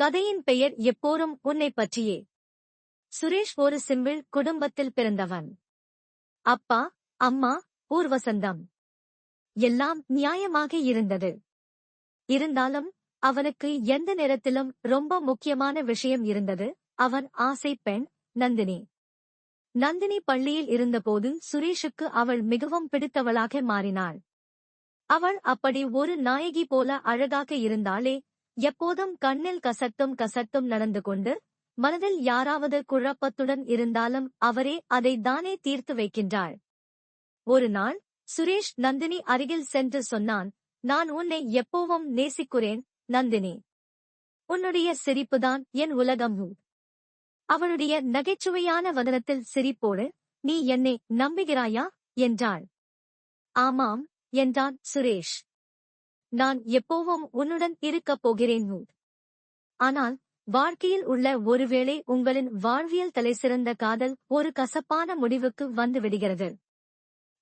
கதையின் பெயர் எப்போரும் உன்னை பற்றியே. சுரேஷ் ஒரு சிம்பிள் குடும்பத்தில் பிறந்தவன். அப்பா அம்மா ஊர்வசந்தம். எல்லாம் நியாயமாக இருந்தது. இருந்தாலும் அவனுக்கு எந்த நேரத்திலும் ரொம்ப முக்கியமான விஷயம் இருந்தது. அவன் ஆசை பெண் நந்தினி. நந்தினி பள்ளியில் இருந்தபோது சுரேஷுக்கு அவள் மிகவும் பிடித்தவளாக மாறினாள். அவள் அப்படி ஒரு நாயகி போல அழகாக இருந்தாலே எப்போதும் கண்ணில் கசத்தும் கசத்தும் நடந்து கொண்டு மனதில் யாராவது குழப்பத்துடன் இருந்தாலும் அவரே அதை தானே தீர்த்து வைக்கின்றாள் ஒரு நாள் சுரேஷ் நந்தினி அருகில் சென்று சொன்னான் நான் உன்னை எப்போவும் நேசிக்கிறேன் நந்தினி. உன்னுடைய சிரிப்புதான் என் உலகம். அவளுடைய நகைச்சுவையான வதனத்தில் சிரிப்போடு நீ என்னை நம்புகிறாயா? என்றாள். ஆமாம் என்றான் சுரேஷ். நான் எப்போவும் உன்னுடன் இருக்கப் போகிறேன் ஆனால் வாழ்க்கையில் உள்ள ஒருவேளை உங்களின் வாழ்வியல் தலைசிறந்த காதல் ஒரு கசப்பான முடிவுக்கு வந்து விடுகிறது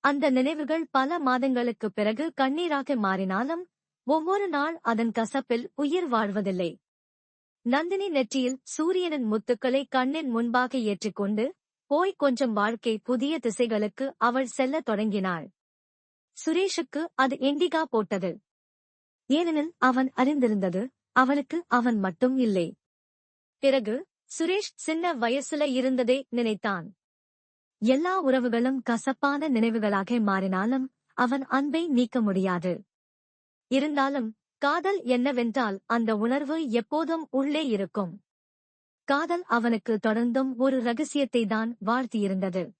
அந்த நினைவுகள் பல மாதங்களுக்குப் பிறகு கண்ணீராக மாறினாலும் ஒவ்வொரு நாள் அதன் கசப்பில் உயிர் வாழ்வதில்லை. நந்தினி நெற்றியில் சூரியனின் முத்துக்களை கண்ணின் முன்பாக ஏற்றிக்கொண்டு போய் கொஞ்சம் வாழ்க்கை புதிய திசைகளுக்கு அவள் செல்லத் தொடங்கினாள். சுரேஷுக்கு அது இண்டிகா போட்டது. ஏனெனில் அவன் அறிந்திருந்தது அவளுக்கு அவன் மட்டும் இல்லை. பிறகு சுரேஷ் சின்ன வயசுல இருந்ததே நினைத்தான். எல்லா உறவுகளும் கசப்பான நினைவுகளாக மாறினாலும் அவன் அன்பை நீக்க முடியாது. இருந்தாலும் காதல் என்னவென்றால் அந்த உணர்வு எப்போதும் உள்ளே இருக்கும். காதல் அவனுக்கு தொடர்ந்தும் ஒரு ரகசியத்தை தான் வாழ்த்தியிருந்தது.